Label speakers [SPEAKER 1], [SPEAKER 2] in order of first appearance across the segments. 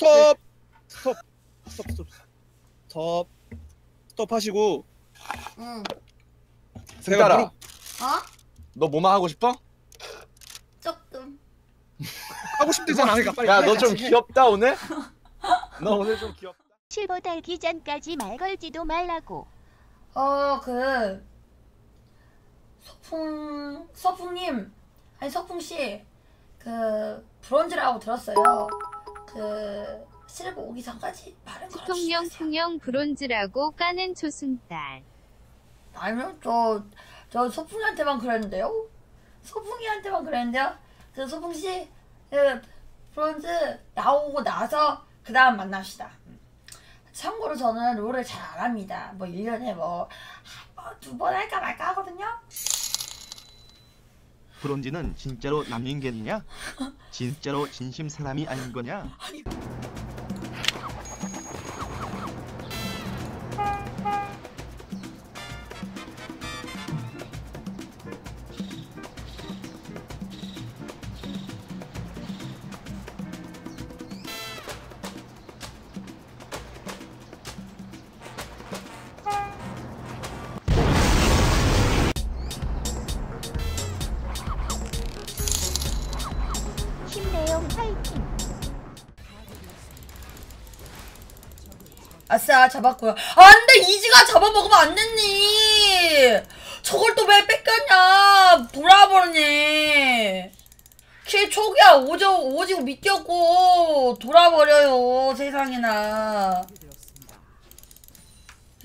[SPEAKER 1] 스톱 스톱 스톱 스톱 스톱 스톱 하시고
[SPEAKER 2] 응.
[SPEAKER 1] 무릎
[SPEAKER 2] 어?
[SPEAKER 3] 너 뭐만 하고 싶어?
[SPEAKER 2] 조금.
[SPEAKER 1] 하고 싶대잖아 그러니까 빨리
[SPEAKER 3] 야 너 좀. 귀엽다 오늘? 너 오늘 좀 귀엽다
[SPEAKER 4] 실버 달기 전까지 말 걸지도 말라고.
[SPEAKER 2] 어, 그 서풍 서풍님 아니 서풍 씨 그 브론즈라고 들었어요. 그 실버 오기 전까지 말은
[SPEAKER 5] 통영. 통영 브론즈라고 까는 초승달.
[SPEAKER 2] 아니요, 저, 저 소풍이한테만 그랬는데요? 소풍이한테만 그랬는데요? 그 소풍 씨, 그, 브론즈 나오고 나서 그 다음 만납시다. 참고로 저는 롤을 잘 안 합니다. 뭐 1년에 뭐, 두번 할까 말까 하거든요?
[SPEAKER 6] 브론즈는 진짜로 남인견이냐? 진짜로 진심 사람이 아닌 거냐?
[SPEAKER 4] 화이팅.
[SPEAKER 2] 아싸, 잡았고요. 안 돼! 이지가 잡아먹으면 안 됐니! 저걸 또 왜 뺏겼냐! 돌아버리네. 킬 초기야, 오저, 오지고 미꼈고, 돌아버려요, 세상에나.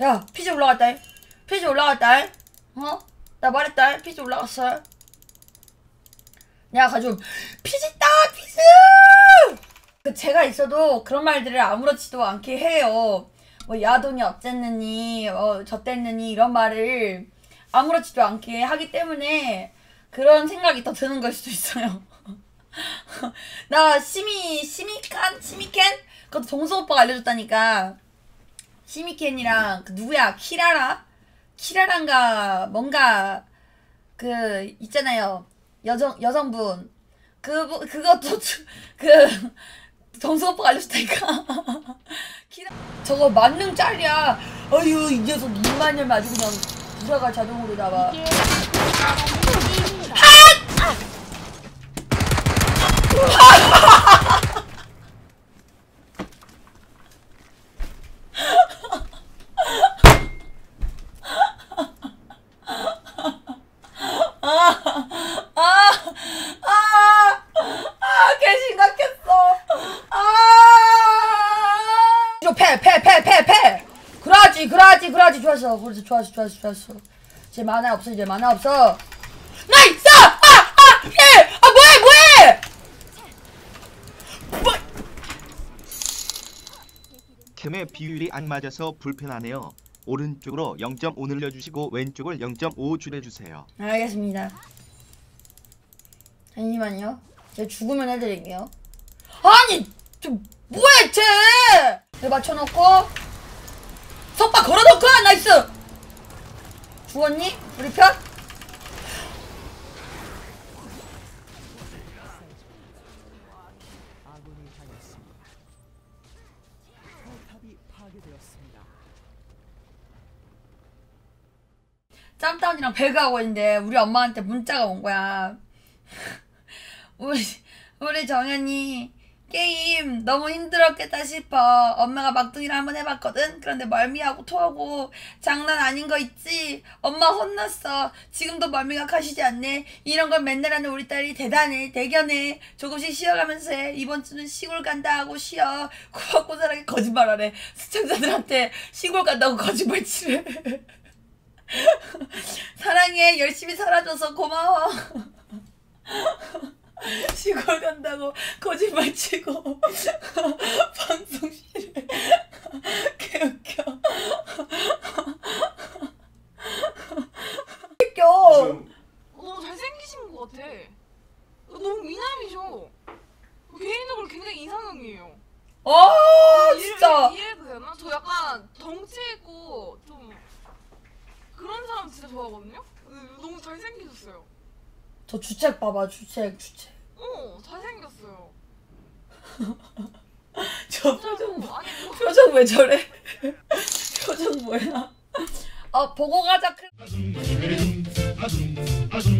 [SPEAKER 2] 야, 피지 올라갔다, 잉. 피지 올라갔다, 잉. 어? 나 말했다, 잉. 피지 올라갔어. 내가 있다, 피지! 그 제가 있어도 그런 말들을 아무렇지도 않게 해요. 뭐 야동이 어쨌느니, 어, 저땠느니 이런 말을 아무렇지도 않게 하기 때문에 그런 생각이 더 드는 걸 수도 있어요. 나 시미 시미칸? 시미켄? 그것도 동서 오빠가 알려줬다니까. 시미켄이랑 그 누구야? 키라라? 키라란가 뭔가 그 있잖아요. 여성 여성분. 그 그것도 주- 그 정수 오빠가 알려줬다니까. 키라- 저거 만능 짤이야. 어휴 이 녀석 입만 열면 아주 그냥 부사가 자동으로 나와
[SPEAKER 4] 이 게 나라는 게임이라.
[SPEAKER 2] 아, 아, 아, 개 심각했어. 아, 이거 패, 패, 패, 패, 패. 그러지, 그러지. 좋았어, 그렇지, 좋았어, 좋았어, 좋았어. 이제 만화 없어, 이제 만화 없어. 나이스! 아, 아, 예, 아, 뭐해, 뭐해? 뭐?
[SPEAKER 6] 캠의 비율이 안 맞아서 불편하네요. 오른쪽으로 0.5 늘려주시고 왼쪽을 0.5 줄여주세요.
[SPEAKER 2] 알겠습니다. 잠시만요. 제가 죽으면 해드릴게요. 아니, 좀 뭐해, 쟤! 내 맞춰놓고 석바 걸어놓고 나이스. 죽었니? 우리 편? 짬다운이랑 배그 하고 있는데 우리 엄마한테 문자가 온 거야. 우리 우리 정연이 게임 너무 힘들었겠다 싶어. 엄마가 막둥이를 한번 해봤거든. 그런데 멀미하고 토하고 장난 아닌 거 있지. 엄마 혼났어. 지금도 멀미가 가시지 않네. 이런 걸 맨날 하는 우리 딸이 대단해. 대견해. 조금씩 쉬어가면서 해. 이번 주는 시골 간다 하고 쉬어. 고박고사하게 거짓말하래. 시청자들한테 시골 간다고 거짓말 치래. 사랑해 열심히 살아줘서 고마워 시골 간다고 거짓말 치고 방송실에 개웃겨 웃겨
[SPEAKER 7] 너무 잘생기신 것 같아. 너무 미남이셔. 개인적으로 굉장히 이상형이에요.
[SPEAKER 2] 어
[SPEAKER 7] 이해-
[SPEAKER 2] 진짜
[SPEAKER 7] 이해해도 되나? 저 약간 덩치 있고 좀 그런 사람 진짜 좋아하거든요. 근데 너무 잘생기셨어요.
[SPEAKER 2] 저 주책 봐봐 주책 주책
[SPEAKER 7] 어, 잘생겼어요.
[SPEAKER 2] 저저 표정 뭐
[SPEAKER 7] 아니 뭐
[SPEAKER 2] 표정 왜 저래? 표정 뭐야? 어 보고 가자.
[SPEAKER 8] We